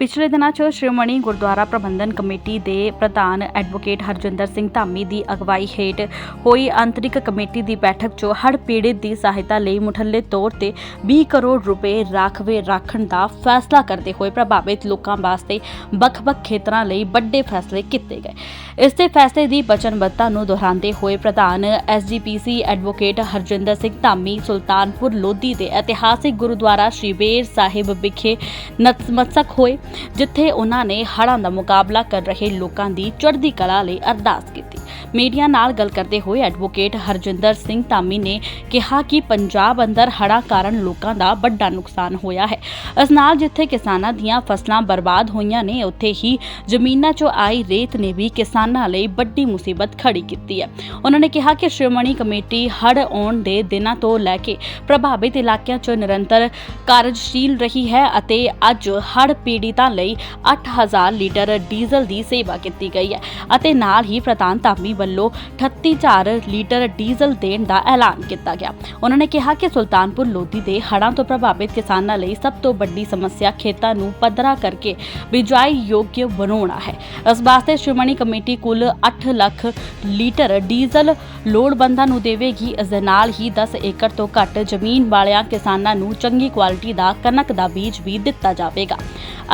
ਪਿਛਲੇ ਦਿਨਾਂ 'ਚ ਸ਼੍ਰੋਮਣੀ ਗੁਰਦੁਆਰਾ ਪ੍ਰਬੰਧਨ ਕਮੇਟੀ ਦੇ ਪ੍ਰਧਾਨ ਐਡਵੋਕੇਟ ਹਰਜਿੰਦਰ ਸਿੰਘ ਧਾਮੀ ਦੀ ਅਗਵਾਈ ਹੇਠ ਹੋਈ ਅੰਤਰਿਕ ਕਮੇਟੀ ਦੀ ਬੈਠਕ 'ਚ ਹੜ੍ਹ ਪੀੜਿਤ ਦੀ ਸਹਾਇਤਾ ਲਈ ਮੁਠੱਲੇ ਤੌਰ ਤੇ 20 ਕਰੋੜ ਰੁਪਏ ਰਾਖਵੇ ਰੱਖਣ ਦਾ ਫੈਸਲਾ ਕਰਦੇ ਹੋਏ ਪ੍ਰਭਾਵਿਤ ਲੋਕਾਂ ਵਾਸਤੇ ਵੱਖ-ਵੱਖ ਖੇਤਰਾਂ ਲਈ ਵੱਡੇ ਫੈਸਲੇ ਕੀਤੇ ਗਏ। ਇਸ ਦੇ ਫੈਸਲੇ ਦੀ ਵਚਨਬੱਧਤਾ ਨੂੰ ਦੁਹਰਾਉਂਦੇ ਹੋਏ ਪ੍ਰਧਾਨ ਐਸਜੀਪੀਸੀ ਐਡਵੋਕੇਟ ਹਰਜਿੰਦਰ ਸਿੰਘ ਧਾਮੀ, ਸੁਲਤਾਨਪੁਰ ਲੋਧੀ ਦੇ ਇਤਿਹਾਸਿਕ ਗੁਰਦੁਆਰਾ ਸ਼੍ਰੀ ਬੇਰ ਸਾਹਿਬ ਵਿਖੇ ਨਤਮਸਤਕ ਹੋਏ। ਜਿੱਥੇ ਉਹਨਾਂ ਨੇ ਹੜ੍ਹਾਂ ਦਾ ਮੁਕਾਬਲਾ ਕਰ ਰਹੇ ਲੋਕਾਂ ਦੀ ਚੜ੍ਹਦੀ ਕਲਾ ਲਈ ਅਰਦਾਸ ਕੀਤੀ। ਮੀਡੀਆ ਨਾਲ ਗੱਲ ਕਰਦੇ ਹੋਏ ਐਡਵੋਕੇਟ ਹਰਜਿੰਦਰ ਸਿੰਘ ਧਾਮੀ ਨੇ ਕਿਹਾ ਕਿ ਪੰਜਾਬ ਅੰਦਰ ਹੜ੍ਹਾਂ ਕਾਰਨ ਲੋਕਾਂ ਦਾ ਵੱਡਾ ਨੁਕਸਾਨ ਹੋਇਆ ਹੈ। ਇਸ ਨਾਲ ਜਿੱਥੇ ਕਿਸਾਨਾਂ ਦੀਆਂ ਫਸਲਾਂ ਬਰਬਾਦ ਹੋਈਆਂ ਨੇ, ਉੱਥੇ ਹੀ ਜ਼ਮੀਨਾਂ 'ਚੋਂ ਆਈ ਰੇਤ ਨੇ ਵੀ ਕਿਸਾਨਾਂ ਲਈ ਵੱਡੀ ਮੁਸੀਬਤ ਖੜੀ ਕੀਤੀ ਹੈ। ਉਹਨਾਂ ਨੇ ਕਿਹਾ ਕਿ ਸ਼੍ਰੋਮਣੀ ਕਮੇਟੀ ਹੜ੍ਹ ਆਉਣ ਦੇ ਦਿਨਾਂ ਤੋਂ ਲੈ ਕੇ ਪ੍ਰਭਾਵਿਤ ਇਲਾਕਿਆਂ 'ਚ ਨਿਰੰਤਰ ਕਾਰਜਸ਼ੀਲ ਰਹੀ ਹੈ ਅਤੇ ਅੱਜ ਹੜ੍ਹ ਪੀੜਿਤਾਂ ਲਈ 8000 ਲੀਟਰ ਡੀਜ਼ਲ ਦੀ ਸੇਵਾ ਕੀਤੀ ਗਈ ਹੈ ਅਤੇ ਨਾਲ ਹੀ ਪ੍ਰਧਾਨ ਧਾਮੀ ਵੱਲੋਂ 38000 ਲੀਟਰ ਡੀਜ਼ਲ ਦੇਣ ਦਾ ਐਲਾਨ ਕੀਤਾ ਗਿਆ। ਉਹਨਾਂ ਨੇ ਕਿਹਾ ਕਿ ਸੁਲਤਾਨਪੁਰ ਲੋਧੀ ਦੇ ਹੜ੍ਹਾਂ ਤੋਂ ਪ੍ਰਭਾਵਿਤ ਕਿਸਾਨਾਂ ਲਈ ਸਭ ਤੋਂ ਵੱਡੀ ਸਮੱਸਿਆ ਖੇਤਾਂ ਨੂੰ ਪੱਧਰਾ ਕਰਕੇ ਬਿਜਾਈ ਯੋਗ ਬਣਾਉਣਾ ਹੈ। ਇਸ ਵਾਸਤੇ ਸ਼੍ਰੋਮਣੀ ਕਮੇਟੀ ਕੁੱਲ 8 ਲੱਖ ਲੀਟਰ ਡੀਜ਼ਲ ਲੋੜਵੰਦਾਂ ਨੂੰ ਦੇਵੇਗੀ ਇਸ ਦੇ ਨਾਲ ਹੀ 10 ਏਕੜ ਤੋਂ ਘੱਟ ਜ਼ਮੀਨ ਵਾਲਿਆਂ ਕਿਸਾਨਾਂ ਨੂੰ ਚੰਗੀ ਕੁਆਲਿਟੀ ਦਾ ਕਣਕ ਦਾ ਬੀਜ ਵੀ ਦਿੱਤਾ ਜਾਵੇਗਾ।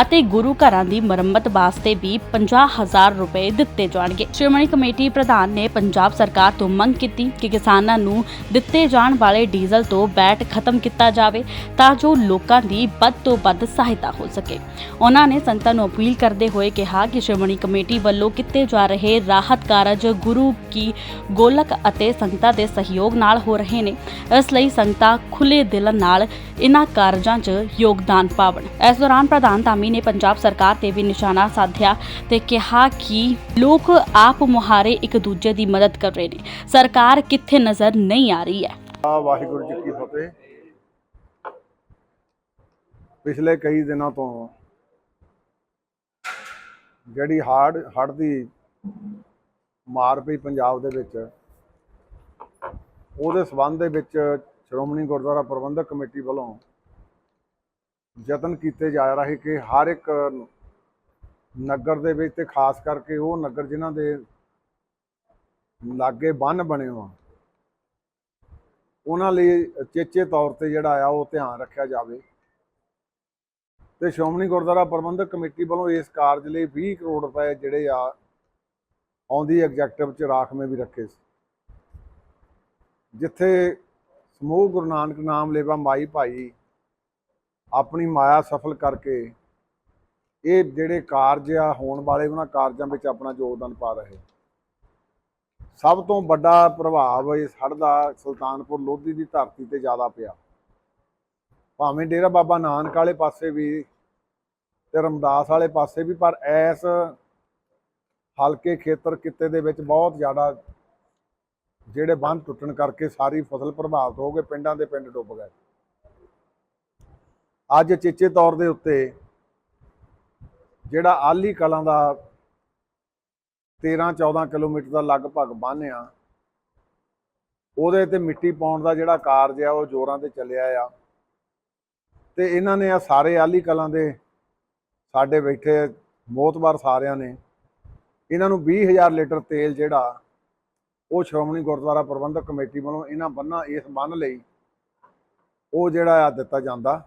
ਅਤੇ ਗੁਰੂ ਘਰਾਂ ਦੀ ਮੁਰੰਮਤ ਵਾਸਤੇ ਵੀ 50000 ਰੁਪਏ ਦਿੱਤੇ ਜਾਣਗੇ। ਸ਼੍ਰੋਮਣੀ ਕਮੇਟੀ ਪ੍ਰਧਾਨ ਨੇ ਪੰਜਾਬ ਸਰਕਾਰ ਤੋਂ ਮੰਗ ਕੀਤੀ ਕਿ ਕਿਸਾਨਾਂ ਨੂੰ ਦਿੱਤੇ ਜਾਣ ਵਾਲੇ ਡੀਜ਼ਲ ਤੋਂ ਬੈਟ ਖਤਮ ਕੀਤਾ ਜਾਵੇ ਤਾਂ ਜੋ ਲੋਕਾਂ ਦੀ ਵੱਧ ਤੋਂ ਵੱਧ ਸਹਾਇਤਾ ਹੋ ਸਕੇ। ਉਹਨਾਂ ਨੇ ਸੰਗਤਾਂ ਨੂੰ ਅਪੀਲ ਕਰਦੇ ਹੋਏ ਕਿਹਾ ਕਿ ਸ਼੍ਰੋਮਣੀ ਕਮੇਟੀ ਵੱਲੋਂ ਕੀਤੇ ਜਾ ਰਹੇ ਰਾਹਤ ਕਾਰਜ ਗੁਰੂ ਕੀ ਗੋਲਕ ਅਤੇ ਸੰਗਤਾਂ ਦੇ ਸਹਿਯੋਗ ਨਾਲ ਹੋ ਰਹੇ ਨੇ। ਇਸ ਲਈ ਸੰਗਤਾਂ ਖੁੱਲੇ ਦਿਲ ਨਾਲ ਇਨ੍ਹਾਂ ਕਾਰਜਾਂ 'ਚ ਯੋਗਦਾਨ ਪਾਵਣ। ਇਸ ਦੌਰਾਨ ਪ੍ਰਧਾਨ ਧਾਮੀ ਨੇ ਪੰਜਾਬ ਸਰਕਾਰ ਤੇ ਵੀ ਨਿਸ਼ਾਨਾ ਸਾਧਿਆ ਤੇ ਕਿਹਾ ਕਿ ਲੋਕ ਆਪ ਮੁਹਾਰੇ ਇੱਕ ਦੂਜੇ ਦੀ ਮਦਦ ਕਰ ਰਹੇ ਨੇ। ਸਰਕਾਰ ਕਿੱਥੇ ਨਜ਼ਰ ਨਹੀਂ ਆ ਰਹੀ ਹੈ। ਵਾਹਿਗੁਰੂ ਜੀ ਕੀ ਫਤਿਹ। ਪਿਛਲੇ ਕਈ ਦਿਨਾਂ ਤੋਂ ਜਿਹੜੀ ਹਾੜ ਹੜ ਦੀ ਮਾਰ ਪਈ ਪੰਜਾਬ ਦੇ ਵਿੱਚ ਉਹਦੇ ਸਬੰਧ ਦੇ ਵਿੱਚ ਸ਼੍ਰੋਮਣੀ ਗੁਰਦੁਆਰਾ ਪ੍ਰਬੰਧਕ ਕਮੇਟੀ ਵੱਲੋਂ ਯਤਨ ਕੀਤੇ ਜਾ ਰਹੇ ਕਿ ਹਰ ਇੱਕ ਨਗਰ ਦੇ ਵਿੱਚ ਤੇ ਖਾਸ ਕਰਕੇ ਉਹ ਨਗਰ ਜਿਨ੍ਹਾਂ ਦੇ ਲਾਗੇ ਬੰਨ ਬਣੇ ਹੋਣ, ਉਹਨਾਂ ਲਈ ਚੇਚੇ ਤੌਰ ਤੇ ਜਿਹੜਾ ਆ ਉਹ ਧਿਆਨ ਰੱਖਿਆ ਜਾਵੇ। ਤੇ ਸ਼੍ਰੋਮਣੀ ਗੁਰਦੁਆਰਾ ਪ੍ਰਬੰਧਕ ਕਮੇਟੀ ਵੱਲੋਂ ਇਸ ਕਾਰਜ ਲਈ 20 ਕਰੋੜ ਰੁਪਏ ਜਿਹੜੇ ਆ, ਆਉਂਦੀ ਐਗਜ਼ੈਕਟਿਵ ਚ ਰਾਖਵੇਂ ਵੀ ਰੱਖੇ ਸੀ। ਜਿੱਥੇ ਸਮੂਹ ਗੁਰੂ ਨਾਨਕ ਨਾਮ ਲੇਵਾ ਮਾਈ ਭਾਈ ਆਪਣੀ ਮਾਇਆ ਸਫਲ ਕਰਕੇ ਇਹ ਜਿਹੜੇ ਕਾਰਜ ਆ, ਹੋਣ ਵਾਲੇ ਉਹਨਾਂ ਕਾਰਜਾਂ ਵਿੱਚ ਆਪਣਾ ਯੋਗਦਾਨ ਪਾ ਰਹੇ। ਸਭ ਤੋਂ ਵੱਡਾ ਪ੍ਰਭਾਵ ਇਸ ਹੜ੍ਹ ਦਾ ਸੁਲਤਾਨਪੁਰ ਲੋਧੀ ਦੀ ਧਰਤੀ ਤੇ ਜ਼ਿਆਦਾ ਪਿਆ। ਭਾਵੇਂ ਡੇਰਾ ਬਾਬਾ ਨਾਨਕ ਵਾਲੇ ਪਾਸੇ ਵੀ ਤੇ ਰਮਦਾਸ ਵਾਲੇ ਪਾਸੇ ਵੀ, ਪਰ ਐਸ ਹਲਕੇ ਖੇਤਰ ਕਿੱਤੇ ਦੇ ਵਿੱਚ ਬਹੁਤ ਜ਼ਿਆਦਾ ਜਿਹੜੇ ਬੰਨ ਟੁੱਟਣ ਕਰਕੇ ਸਾਰੀ ਫਸਲ ਪ੍ਰਭਾਵਿਤ ਹੋ ਗਏ, ਪਿੰਡਾਂ ਦੇ ਪਿੰਡ ਡੁੱਬ ਗਏ। ਅੱਜ ਚੇਚੇ ਤੌਰ ਦੇ ਉੱਤੇ ਜਿਹੜਾ ਆਲੀ ਕਲਾਂ ਦਾ 13-14 ਕਿਲੋਮੀਟਰ ਦਾ ਲਗਭਗ ਬੰਨ੍ਹ ਆ, ਉਹਦੇ ਤੇ ਮਿੱਟੀ ਪਾਉਣ ਦਾ ਜਿਹੜਾ ਕਾਰਜ ਆ, ਉਹ ਜ਼ੋਰਾਂ ਤੇ ਚੱਲਿਆ ਆ। ਤੇ ਇਹਨਾਂ ਨੇ ਆ ਸਾਰੇ ਆਲੀ ਕਲਾਂ ਦੇ ਸਾਡੇ ਬੈਠੇ ਮੋਤਬਾਰ ਸਾਰਿਆਂ ਨੇ, ਇਹਨਾਂ ਨੂੰ 20000 ਲੀਟਰ ਤੇਲ ਜਿਹੜਾ ਉਹ ਸ਼੍ਰੋਮਣੀ ਗੁਰਦੁਆਰਾ ਪ੍ਰਬੰਧਕ ਕਮੇਟੀ ਵੱਲੋਂ ਇਹਨਾਂ ਬੰਨਾਂ ਇਸ ਬੰਨ ਲਈ ਉਹ ਜਿਹੜਾ ਆ ਦਿੱਤਾ ਜਾਂਦਾ।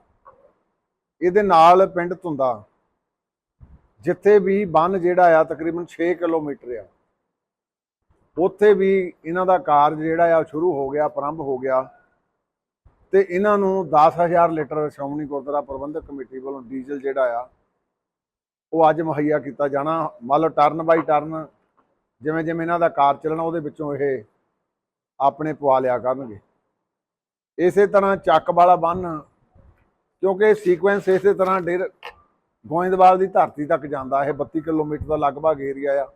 ਇਹਦੇ ਨਾਲ ਪਿੰਡ ਧੁੰਦਾ, ਜਿੱਥੇ ਵੀ ਬੰਨ ਜਿਹੜਾ ਆ ਤਕਰੀਬਨ 6 ਕਿਲੋਮੀਟਰ ਆ। ਉੱਥੇ ਵੀ ਇਹਨਾਂ ਦਾ ਕਾਰਜ ਜਿਹੜਾ ਆ ਸ਼ੁਰੂ ਹੋ ਗਿਆ ਪ੍ਰਾਰੰਭ ਹੋ ਗਿਆ। ਤੇ ਇਹਨਾਂ ਨੂੰ 10000 ਲੀਟਰ ਸ਼੍ਰੋਮਣੀ ਗੁਰਦੁਆਰਾ ਪ੍ਰਬੰਧਕ ਕਮੇਟੀ ਵੱਲੋਂ ਡੀਜ਼ਲ ਜਿਹੜਾ ਆ, ਉਹ ਅੱਜ ਮੁਹੱਈਆ ਕੀਤਾ ਜਾਣਾ। ਮੰਨ ਲਓ ਟਰਨ ਬਾਈ ਟਰਨ ਜਿਵੇਂ ਜਿਵੇਂ ਇਹਨਾਂ ਦਾ ਕਾਰ ਚੱਲਣਾ ਉਹਦੇ ਵਿੱਚੋਂ ਇਹ ਆਪਣੇ ਪਵਾ ਲਿਆ ਕਰਨਗੇ। ਇਸੇ ਤਰ੍ਹਾਂ ਚੱਕ ਵਾਲਾ ਬੰਨ, ਕਿਉਂਕਿ ਸੀਕੁਐਂਸ ਇਸੇ ਤਰ੍ਹਾਂ ਡੇਰ ਗੋਇੰਦਵਾਲ ਦੀ ਧਰਤੀ ਤੱਕ ਜਾਂਦਾ। ਇਹ 32 ਕਿਲੋਮੀਟਰ ਦਾ ਲਗਭਗ ਏਰੀਆ ਆ।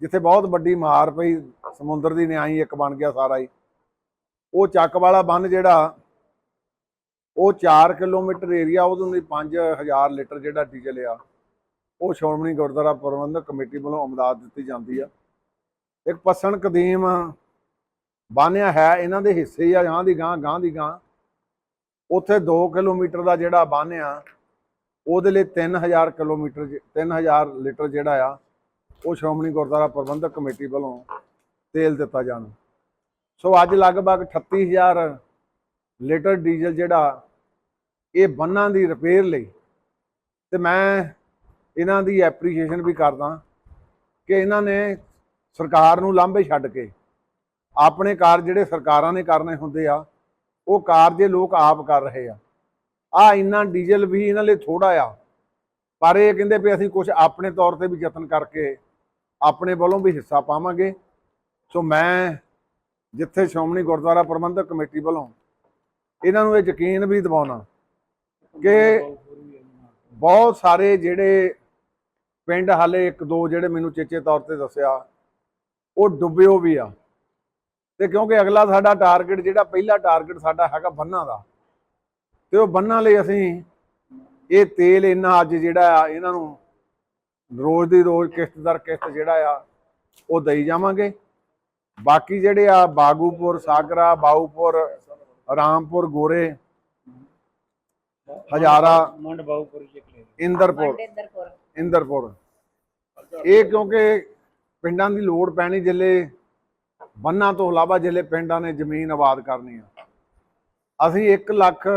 ਜਿੱਥੇ ਬਹੁਤ ਵੱਡੀ ਮਾਰ ਪਈ, ਸਮੁੰਦਰ ਦੀ ਨਿਆਈ ਇੱਕ ਬਣ ਗਿਆ ਸਾਰਾ ਹੀ। ਉਹ ਚੱਕ ਵਾਲਾ ਬੰਨ ਜਿਹੜਾ, ਉਹ 4 ਕਿਲੋਮੀਟਰ ਏਰੀਆ ਉਹਦੇ ਲਈ 5000 ਲੀਟਰ ਜਿਹੜਾ ਡੀਜ਼ਲ ਆ। ਉਹ ਸ਼੍ਰੋਮਣੀ ਗੁਰਦੁਆਰਾ ਪ੍ਰਬੰਧਕ ਕਮੇਟੀ ਵੱਲੋਂ ਅਮਦਾਦ ਦਿੱਤੀ ਜਾਂਦੀ ਆ। ਇੱਕ ਪਸਣ ਕਦੀਮ ਬਾਨਿਆ ਹੈ, ਇਹਨਾਂ ਦੇ ਹਿੱਸੇ ਆ, ਗਾਂ ਦੀ ਗਾਂ ਗਾਂ ਦੀ ਗਾਂ। ਉੱਥੇ 2 ਕਿਲੋਮੀਟਰ ਦਾ ਜਿਹੜਾ ਬਾਨਿਆ, ਉਹਦੇ ਲਈ 3000 ਕਿਲੋਮੀਟਰ ਜ- 3000 ਲੀਟਰ ਜਿਹੜਾ ਆ, ਉਹ ਸ਼੍ਰੋਮਣੀ ਗੁਰਦੁਆਰਾ ਪ੍ਰਬੰਧਕ ਕਮੇਟੀ ਵੱਲੋਂ ਤੇਲ ਦਿੱਤਾ ਜਾਣਾ। ਸੋ ਅੱਜ ਲਗਭਗ 38000 ਲੀਟਰ ਡੀਜ਼ਲ ਜਿਹੜਾ, ਇਹ ਬੰਨਾਂ ਦੀ ਰਿਪੇਅਰ ਲਈ। ਤੇ ਮੈਂ ਇਹਨਾਂ ਦੀ ਐਪਰੀਸ਼ੀਏਸ਼ਨ ਵੀ ਕਰਦਾ ਕਿ ਇਹਨਾਂ ਨੇ ਸਰਕਾਰ ਨੂੰ ਲਾਂਭੇ ਛੱਡ ਕੇ ਆਪਣੇ ਕਾਰਜ ਜਿਹੜੇ ਸਰਕਾਰਾਂ ਨੇ ਕਰਨੇ ਹੁੰਦੇ ਆ, ਉਹ ਕਾਰਜ ਲੋਕ ਆਪ ਕਰ ਰਹੇ ਆ। ਆ ਇੰਨਾ ਡੀਜ਼ਲ ਵੀ ਇਹਨਾਂ ਲਈ ਥੋੜਾ ਆ, ਪਰ ਇਹ ਕਹਿੰਦੇ ਵੀ ਅਸੀਂ ਕੁਝ ਆਪਣੇ ਤੌਰ ਤੇ ਵੀ ਯਤਨ ਕਰਕੇ ਆਪਣੇ ਵੱਲੋਂ ਵੀ ਹਿੱਸਾ ਪਾਵਾਂਗੇ। ਸੋ ਮੈਂ ਜਿੱਥੇ ਸ਼੍ਰੋਮਣੀ ਗੁਰਦੁਆਰਾ ਪ੍ਰਬੰਧਕ ਕਮੇਟੀ ਵੱਲੋਂ ਇਹਨਾਂ ਨੂੰ ਇਹ ਯਕੀਨ ਵੀ ਦਿਵਾਉਣਾ ਕਿ ਬਹੁਤ ਸਾਰੇ ਜਿਹੜੇ ਪਿੰਡ ਹਾਲੇ ਇੱਕ ਦੋ ਜਿਹੜੇ ਮੈਨੂੰ ਚੇਚੇ ਤੌਰ ਤੇ ਦੱਸਿਆ ਉਹ ਡੁੱਬਿਓ ਵੀ ਆ। ਤੇ ਕਿਉਂਕਿ ਅਗਲਾ ਸਾਡਾ ਟਾਰਗੇਟ ਜਿਹੜਾ ਪਹਿਲਾ ਟਾਰਗੇਟ ਸਾਡਾ ਹੈਗਾ ਬੰਨਾਂ ਦਾ ਤੇ ਉਹ ਬੰਨਾਂ ਲਈ ਅਸੀਂ ਇਹ ਤੇਲ ਇੰਨਾ ਅੱਜ ਜਿਹੜਾ ਆ ਇਹਨਾਂ ਨੂੰ ਰੋਜ਼ ਦੀ ਰੋਜ਼ ਕਿਸ਼ਤ ਦਰ ਕਿਸ਼ਤ ਜਿਹੜਾ ਆ ਉਹ ਦਈ ਜਾਵਾਂਗੇ। ਬਾਕੀ ਜਿਹੜੇ ਆ ਬਾਗੂਪੁਰ ਸਾਗਰਾ ਬਾਊਪੁਰ ਰਾਮਪੁਰ ਗੋਰੇ ਹਜ਼ਾਰਾ ਮੰਡ ਬਾਉਪੁਰ ਇੰਦਰਪੁਰ। ਇੰਦਰਪੁਰ। ਇਹ ਕਿਉਂਕਿ ਪਿੰਡਾਂ ਦੀ ਲੋੜ ਪੈਣੀ ਜਿੱਲੇ, ਬੰਨਾਂ ਤੋਂ ਇਲਾਵਾ ਜਿੱਲੇ ਪਿੰਡਾਂ ਨੇ ਜ਼ਮੀਨ ਆਬਾਦ ਕਰਨੀ ਆ। ਅਸੀਂ 1 ਲੱਖ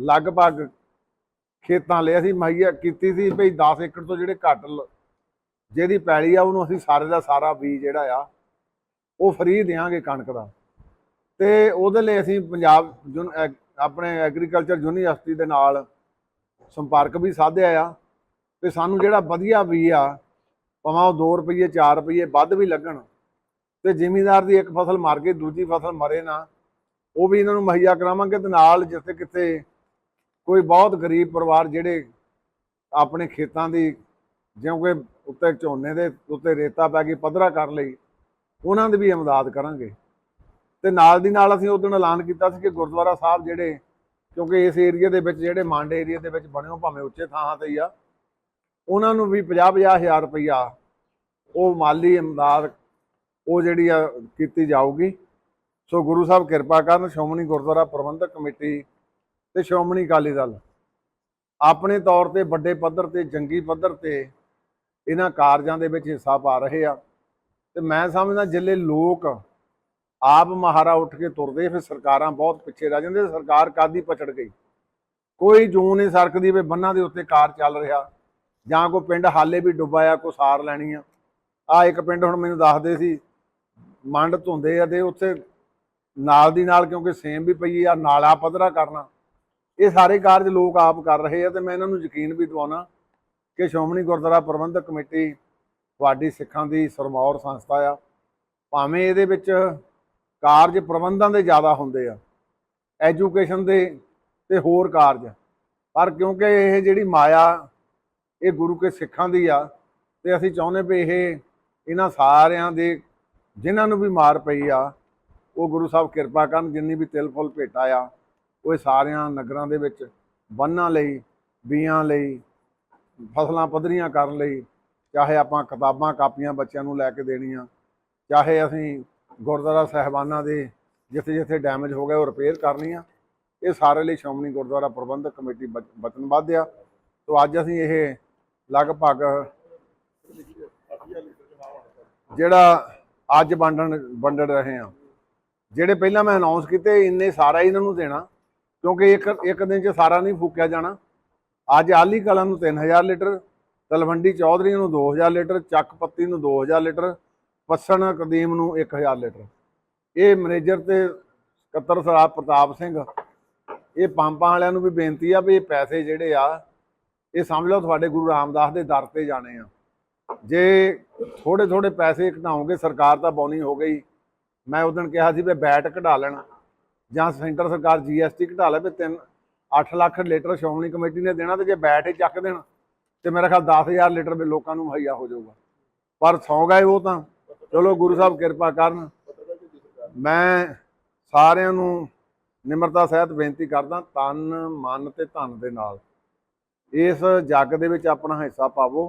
ਲਗਭਗ ਖੇਤਾਂ ਲਈ ਅਸੀਂ ਮੁਹੱਈਆ ਕੀਤੀ ਸੀ ਭਈ 10 ਏਕੜ ਤੋਂ ਜਿਹੜੇ ਘੱਟ ਜਿਹਦੀ ਪੈਲੀ ਆ, ਉਹਨੂੰ ਅਸੀਂ ਸਾਰੇ ਦਾ ਸਾਰਾ ਬੀਜ ਜਿਹੜਾ ਆ, ਉਹ ਫ੍ਰੀ ਦੇਾਂਗੇ ਕਣਕ ਦਾ। ਤੇ ਉਹਦੇ ਲਈ ਅਸੀਂ ਪੰਜਾਬ ਯੂਨ- ਐਗ- ਆਪਣੇ ਐਗਰੀਕਲਚਰ ਯੂਨੀਵਰਸਿਟੀ ਦੇ ਨਾਲ ਸੰਪਰਕ ਵੀ ਸਾਧਿਆ ਆ। ਤੇ ਸਾਨੂੰ ਜਿਹੜਾ ਵਧੀਆ ਵੀ ਆ, ਭਾਵੇਂ ਉਹ 2 ਰੁਪਏ 4 ਰੁਪਏ ਵੱਧ ਵੀ ਲੱਗਣ ਤੇ ਜ਼ਿਮੀਂਦਾਰ ਦੀ ਇੱਕ ਫਸਲ ਮਰ ਕੇ ਦੂਜੀ ਫਸਲ ਮਰੇ ਨਾ, ਉਹ ਵੀ ਇਹਨਾਂ ਨੂੰ ਮੁਹੱਈਆ ਕਰਾਵਾਂਗੇ ਤੇ ਨਾਲ ਜਿੱਥੇ ਕਿਤੇ ਕੋਈ ਬਹੁਤ ਗਰੀਬ ਪਰਿਵਾਰ ਜਿਹੜੇ ਆਪਣੇ ਖੇਤਾਂ ਦੀ ਜਿਉਂ ਕਿ ਉੱਤੇ ਝੋਨੇ ਦੇ ਉੱਤੇ ਰੇਤਾ ਪੈ ਕੇ ਪੱਧਰਾ ਕਰ ਲਈ, ਉਹਨਾਂ ਦੀ ਵੀ ਇਮਦਾਦ ਕਰਾਂਗੇ। ਤੇ ਨਾਲ ਦੀ ਨਾਲ ਅਸੀਂ ਉਦੋਂ ਐਲਾਨ ਕੀਤਾ ਸੀ ਕਿ ਗੁਰਦੁਆਰਾ ਸਾਹਿਬ ਜਿਹੜੇ ਕਿਉਂਕਿ ਇਸ ਏਰੀਆ ਦੇ ਵਿੱਚ ਜਿਹੜੇ ਮੰਡ ਏਰੀਆ ਦੇ ਵਿੱਚ ਬਣਿਓ ਭਾਵੇਂ ਉੱਚੇ ਥਾਂ ਤੇ ਹੀ ਆ ਉਹਨਾਂ ਨੂੰ ਵੀ 50 ਹਜ਼ਾਰ ਰੁਪਈਆ ਉਹ ਮਾਲੀ ਇਮਦਾਦ ਉਹ ਜਿਹੜੀ ਆ ਕੀਤੀ ਜਾਊਗੀ। ਸੋ ਗੁਰੂ ਸਾਹਿਬ ਕਿਰਪਾ ਕਰਨ, ਸ਼੍ਰੋਮਣੀ ਗੁਰਦੁਆਰਾ ਪ੍ਰਬੰਧਕ ਕਮੇਟੀ ਤੇ ਸ਼੍ਰੋਮਣੀ ਅਕਾਲੀ ਦਲ ਆਪਣੇ ਤੌਰ ਤੇ ਵੱਡੇ ਪੱਧਰ ਤੇ, ਜੰਗੀ ਪੱਧਰ ਤੇ ਇਹਨਾਂ ਕਾਰਜਾਂ ਦੇ ਵਿੱਚ ਹਿੱਸਾ ਪਾ ਰਹੇ ਆ। ਤੇ ਮੈਂ ਸਮਝਦਾ ਜਿੱਲੇ ਲੋਕ ਆਪ ਮਹਾਰਾ ਉੱਠ ਕੇ ਤੁਰਦੇ, ਫਿਰ ਸਰਕਾਰਾਂ ਬਹੁਤ ਪਿੱਛੇ ਰਹਿ ਜਾਂਦੇ, ਸਰਕਾਰ ਕਾਦੀ ਪਛੜ ਗਈ? ਕੋਈ ਜੂਨ ਨਹੀਂ ਸਰਕਦੀ ਵੀ ਬੰਨਾਂ ਦੇ ਉੱਤੇ ਕਾਰ ਚੱਲ ਰਿਹਾ। ਜਾਂ ਕੋਈ ਪਿੰਡ ਹਾਲੇ ਵੀ ਡੁੱਬਾ ਆ, ਕੋਈ ਸਾਰ ਲੈਣੀ ਆ। ਆ ਇੱਕ ਪਿੰਡ ਹੁਣ ਮੈਨੂੰ ਦੱਸਦੇ ਸੀ, ਮੰਡ ਧੁੰਦੇ ਆ ਤੇ ਉੱਥੇ ਨਾਲ ਦੀ ਨਾਲ ਕਿਉਂਕਿ ਸੇਮ ਵੀ ਪਈ ਆ, ਨਾਲਾ ਪੱਧਰਾ ਕਰਨਾ। ਇਹ ਸਾਰੇ ਕਾਰਜ ਲੋਕ ਆਪ ਕਰ ਰਹੇ ਆ ਤੇ ਮੈਂ ਇਹਨਾਂ ਨੂੰ ਯਕੀਨ ਵੀ ਦਿਵਾਉਣਾ ਕਿ ਸ਼੍ਰੋਮਣੀ ਗੁਰਦੁਆਰਾ ਪ੍ਰਬੰਧਕ ਕਮੇਟੀ ਤੁਹਾਡੀ ਸਿੱਖਾਂ ਦੀ ਸਰਮੌਰ ਸੰਸਥਾ ਆ। ਭਾਵੇਂ ਇਹਦੇ ਵਿੱਚ ਕਾਰਜ ਪ੍ਰਬੰਧਾਂ ਦੇ ਜ਼ਿਆਦਾ ਹੁੰਦੇ ਆ, ਐਜੂਕੇਸ਼ਨ ਦੇ ਤੇ ਹੋਰ ਕਾਰਜ, ਪਰ ਕਿਉਂਕਿ ਇਹ ਜਿਹੜੀ ਮਾਇਆ ਇਹ ਗੁਰੂ ਕੇ ਸਿੱਖਾਂ ਦੀ ਆ ਤੇ ਅਸੀਂ ਚਾਹੁੰਦੇ ਵੀ ਇਹ ਇਹਨਾਂ ਸਾਰਿਆਂ ਦੇ ਜਿਨ੍ਹਾਂ ਨੂੰ ਵੀ ਮਾਰ ਪਈ ਆ, ਉਹ ਗੁਰੂ ਸਾਹਿਬ ਕਿਰਪਾ ਕਰਨ, ਜਿੰਨੀ ਵੀ ਤਿਲ ਫੁੱਲ ਭੇਟਾ ਆ, ਉਹ ਇਹ ਸਾਰਿਆਂ ਨਗਰਾਂ ਦੇ ਵਿੱਚ ਬੰਨਾਂ ਲਈ, ਬੀਆਂ ਲਈ, ਫਸਲਾਂ ਪੱਧਰੀਆਂ ਕਰਨ ਲਈ, ਚਾਹੇ ਆਪਾਂ ਕਿਤਾਬਾਂ, ਕਾਪੀਆਂ ਬੱਚਿਆਂ ਨੂੰ ਲੈ ਕੇ ਦੇਣੀਆਂ, ਚਾਹੇ ਅਸੀਂ ਗੁਰਦੁਆਰਾ ਸਾਹਿਬਾਨਾਂ ਦੇ ਜਿੱਥੇ ਜਿੱਥੇ ਡੈਮੇਜ ਹੋ ਗਿਆ ਉਹ ਰਿਪੇਅਰ ਕਰਨੀ ਆ ਇਹ ਸਾਰੇ ਲਈ ਸ਼੍ਰੋਮਣੀ ਗੁਰਦੁਆਰਾ ਪ੍ਰਬੰਧਕ ਕਮੇਟੀ ਵਚ- ਵਚਨਬੱਧ ਆ ਤੋਂ ਅੱਜ ਅਸੀਂ ਇਹ ਲਗਭਗ ਜਿਹੜਾ ਅੱਜ ਵੰਡਣ ਵੰਡਣ ਰਹੇ ਆ ਜਿਹੜੇ ਪਹਿਲਾਂ ਮੈਂ ਅਨਾਉਂਸ ਕੀਤੇ, ਇੰਨੇ ਸਾਰਾ ਹੀ ਇਹਨਾਂ ਨੂੰ ਦੇਣਾ, ਕਿਉਂਕਿ ਇੱਕ ਇੱਕ ਦਿਨ 'ਚ ਸਾਰਾ ਨਹੀਂ ਫੂਕਿਆ ਜਾਣਾ। ਅੱਜ ਆਲੀ ਕਲਾਂ ਨੂੰ 3000 ਲੀਟਰ, ਤਲਵੰਡੀ ਚੌਧਰੀ ਨੂੰ 2000 ਲੀਟਰ, ਚੱਕ ਪੱਤੀ ਨੂੰ 2000 ਲੀਟਰ ਪਸਣ ਕਦੀਮ ਨੂੰ 1000 ਲੀਟਰ। ਇਹ ਮੈਨੇਜਰ ਤੇ ਸਕੱਤਰ ਸਾਹਿਬ ਪ੍ਰਤਾਪ ਸਿੰਘ, ਇਹ ਪੰਪਾਂ ਵਾਲਿਆਂ ਨੂੰ ਵੀ ਬੇਨਤੀ ਆ ਵੀ ਇਹ ਪੈਸੇ ਜਿਹੜੇ ਆ ਇਹ ਸਮਝ ਲਓ ਤੁਹਾਡੇ ਗੁਰੂ ਰਾਮਦਾਸ ਦੇ ਦਰ ਤੇ ਜਾਣੇ ਆ। ਜੇ ਥੋੜੇ ਥੋੜੇ ਪੈਸੇ ਘਟਾਓਗੇ, ਸਰਕਾਰ ਤਾਂ ਬੌਨੀ ਹੋ ਗਈ। ਮੈਂ ਉਦੋਂ ਕਿਹਾ ਸੀ ਵੀ ਬੈਟ ਘਟਾ ਲੈਣ। ਜਾਂ ਸੈਂਟਰ ਸਰਕਾਰ ਜੀਐਸਟੀ ਘਟਾ ਲੈ ਵੀ 3 8 ਲੱਖ ਲੀਟਰ ਸ਼੍ਰੋਮਣੀ ਕਮੇਟੀ ਨੇ ਦੇਣਾ ਤੇ ਜੇ ਬੈਟ ਹੀ ਚੱਕ ਦੇਣ, ਤੇ ਮੇਰਾ ਖਿਆਲ 10000 ਲੀਟਰ ਵੀ ਲੋਕਾਂ ਨੂੰ ਮੁਹੱਈਆ ਹੋ ਜਾਊਗਾ। ਪਰ ਸੌ ਗਏ ਉਹ ਤਾਂ। ਚਲੋ ਗੁਰੂ ਸਾਹਿਬ ਕਿਰਪਾ ਕਰਨ। ਮੈਂ ਸਾਰਿਆਂ ਨੂੰ ਨਿਮਰਤਾ ਸਹਿਤ ਬੇਨਤੀ ਕਰਦਾ, ਤਨ, ਮਨ ਤੇ ਧਨ ਦੇ ਨਾਲ। ਇਸ ਜੱਗ ਦੇ ਵਿੱਚ ਆਪਣਾ ਹਿੱਸਾ ਪਾਵੋ,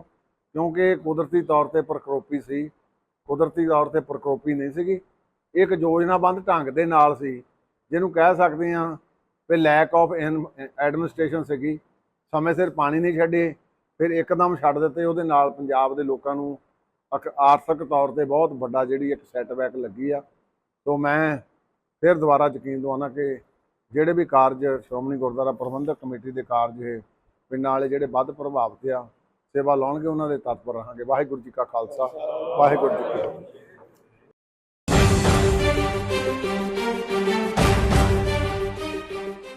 ਕਿਉਂਕਿ ਕੁਦਰਤੀ ਤੌਰ ਤੇ ਪ੍ਰਕੋਪੀ ਸੀ। ਕੁਦਰਤੀ ਤੌਰ ਤੇ ਪ੍ਰਕੋਪੀ ਨਹੀਂ ਸੀਗੀ। ਇਹ ਇੱਕ ਯੋਜਨਾਬੰਦ ਢੰਗ ਦੇ ਨਾਲ ਸੀ, ਜਿਹਨੂੰ ਕਹਿ ਸਕਦੇ ਹਾਂ ਵੀ ਲੈਕ ਆਫ ਐਡਮਿਨਿਸਟ੍ਰੇਸ਼ਨ ਸੀਗੀ। ਸਮੇਂ ਸਿਰ ਪਾਣੀ ਨਹੀਂ ਛੱਡੇ, ਫਿਰ ਇੱਕਦਮ ਛੱਡ ਦਿੱਤੇ। ਉਹਦੇ ਨਾਲ ਪੰਜਾਬ ਦੇ ਲੋਕਾਂ ਨੂੰ ਅਕ- ਆਰਥਿਕ ਤੌਰ ਤੇ ਬਹੁਤ ਵੱਡਾ ਜਿਹੜੀ ਇੱਕ ਸੈਟਬੈਕ ਲੱਗੀ ਆ। ਤੋਂ ਮੈਂ ਫਿਰ ਦੁਬਾਰਾ ਯਕੀਨ ਦਵਾਉਣਾ ਕਿ ਜਿਹੜੇ ਵੀ ਕਾਰਜ ਸ਼੍ਰੋਮਣੀ ਗੁਰਦੁਆਰਾ ਪ੍ਰਬੰਧਕ ਕਮੇਟੀ ਦੇ ਕਾਰਜ ਇਹ ਪਿੰਡਾਂ ਵਾਲੇ ਜਿਹੜੇ ਵੱਧ ਪ੍ਰਭਾਵਿਤ ਆ, ਸੇਵਾ ਲਾਉਣਗੇ ਉਹਨਾਂ ਦੇ ਤਤਪਰ ਰਹਾਂਗੇ। ਵਾਹਿਗੁਰੂ ਜੀ ਕਾ ਖਾਲਸਾ, ਵਾਹਿਗੁਰੂ ਜੀ ਕੀ ਫਤਿਹ।